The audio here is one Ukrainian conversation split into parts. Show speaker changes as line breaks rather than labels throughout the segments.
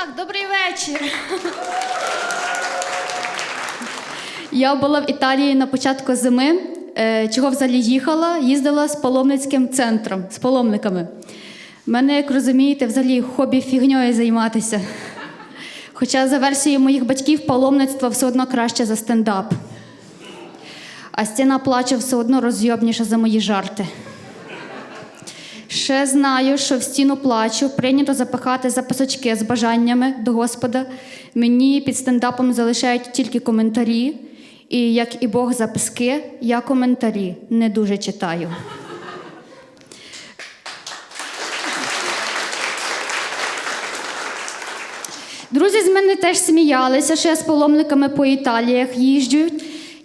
Так, добрий вечір. Я була в Італії на початку зими. Е, Чого взагалі їхала? Їздила з паломницьким центром, з паломниками. Мене, як розумієте, взагалі хобі фігньою займатися. Хоча за версією моїх батьків паломництво все одно краще за стендап. А стіна плачу все одно розйобніша за мої жарти. Ще знаю, що в стіну плачу прийнято запихати записочки з бажаннями до Господа. Мені під стендапом залишають тільки коментарі. І як і Бог записки, я коментарі не дуже читаю. Друзі з мене теж сміялися, що я з паломниками по Італіях їжджу.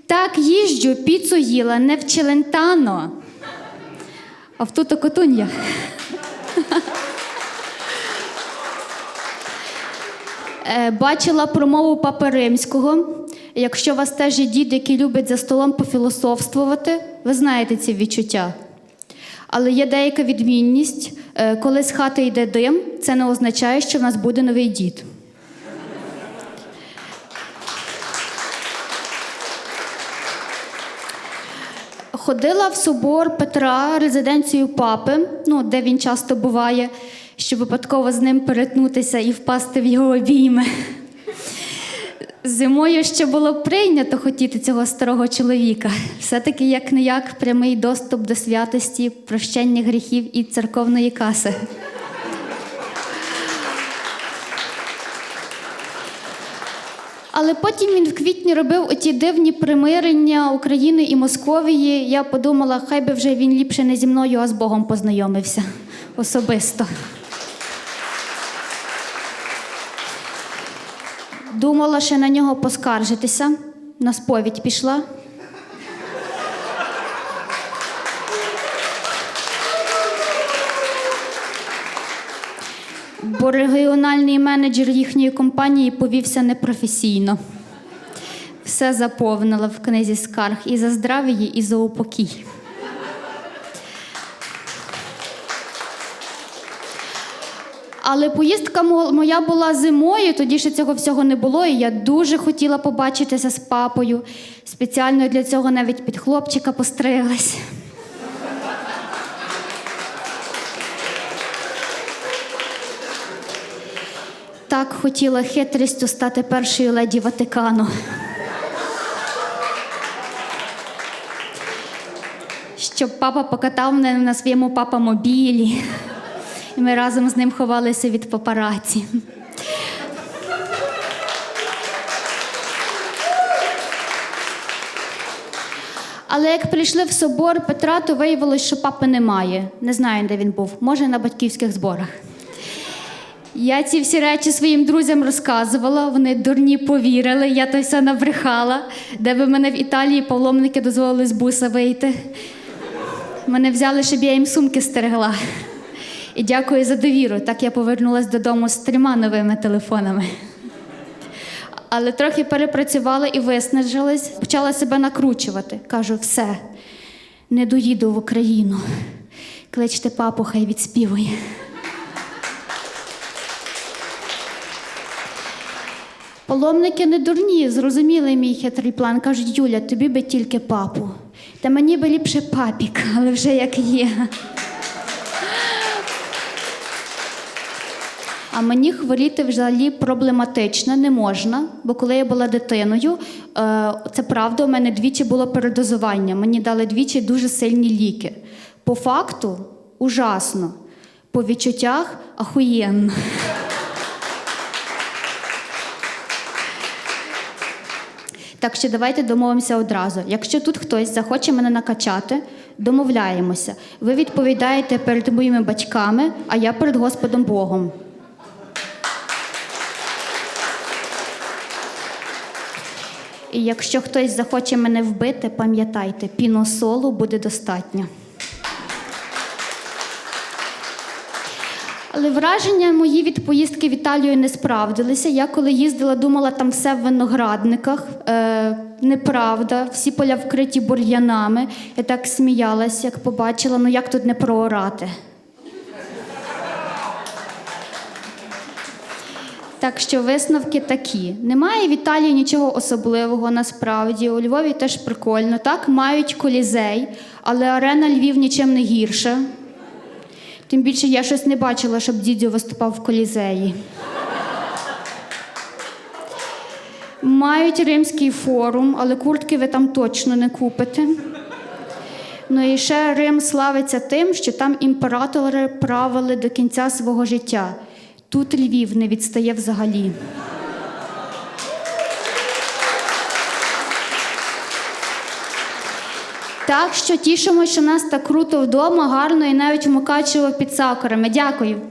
Так, їжджу, піцу їла не в Челентано, а в Туто Котунья. Бачила промову Папи Римського. Якщо у вас теж є дід, який любить за столом пофілософствувати, ви знаєте ці відчуття. Але є деяка відмінність. Е, Коли з хати йде дим, це не означає, що в нас буде новий дід. Ходила в собор Петра, резиденцію папи, ну, де він часто буває, щоб випадково з ним перетнутися і впасти в його обійми. Зимою ще було прийнято хотіти цього старого чоловіка. Все-таки як не як прямий доступ до святості, прощення гріхів і церковної каси. Але потім він в квітні робив оті дивні примирення України і Московії. Я подумала, хай би вже він ліпше не зі мною, а з Богом познайомився особисто. Думала ще на нього поскаржитися. На сповідь пішла. Бо регіональний менеджер їхньої компанії повівся непрофесійно. Все заповнила в книзі скарг і за здрав'я, і за упокій. Але поїздка моя була зимою, тоді ще цього всього не було, і я дуже хотіла побачитися з папою. Спеціально для цього навіть під хлопчика постриглась. Так хотіла хитрістю стати першою леді Ватикану. Щоб папа покатав мене на своєму папа-мобілі. І ми разом з ним ховалися від папараці. Але як прийшли в собор Петра, то виявилось, що папи немає. Не знаю, де він був. Може, на батьківських зборах. Я ці всі речі своїм друзям розказувала, вони дурні повірили, я то все набрехала, де би мене в Італії паломники дозволили з буса вийти. Мене взяли, щоб я їм сумки стерегла. І дякую за довіру. Так я повернулася додому з трьома новими телефонами. Але трохи перепрацювала і виснажилась, почала себе накручувати. Кажу, все, не доїду в Україну. Кличте папу, хай відспівує. Паломники не дурні, зрозуміли мій хитрий план. Кажуть, Юля, тобі би тільки папу. Та мені би ліпше папік, але вже як є. А мені хворіти взагалі проблематично, не можна. Бо коли я була дитиною, е, це правда, у мене двічі було передозування. Мені дали двічі дуже сильні ліки. По факту ужасно. По відчуттях ахуєнно. Так що давайте домовимося одразу. Якщо тут хтось захоче мене накачати, домовляємося. Ви відповідаєте перед моїми батьками, а я перед Господом Богом. І якщо хтось захоче мене вбити, пам'ятайте, піносолу буде достатньо. Але враження мої від поїздки в Італію не справдилися. Я коли їздила, думала, там все в виноградниках. Е, неправда, всі поля вкриті бур'янами. Я так сміялась, як побачила, ну як тут не проорати. Так що висновки такі. Немає в Італії нічого особливого насправді. У Львові теж прикольно. Так, мають колізей, але арена Львів нічим не гірша. Тим більше я щось не бачила, щоб дідьо виступав в колізеї. Мають римський форум, але куртки ви там точно не купите. Ну і ще Рим славиться тим, що там імператори правили до кінця свого життя. Тут Львів не відстає взагалі. Так що тішимо, що нас так круто вдома, гарно і навіть в Мукачево під сакурами. Дякую.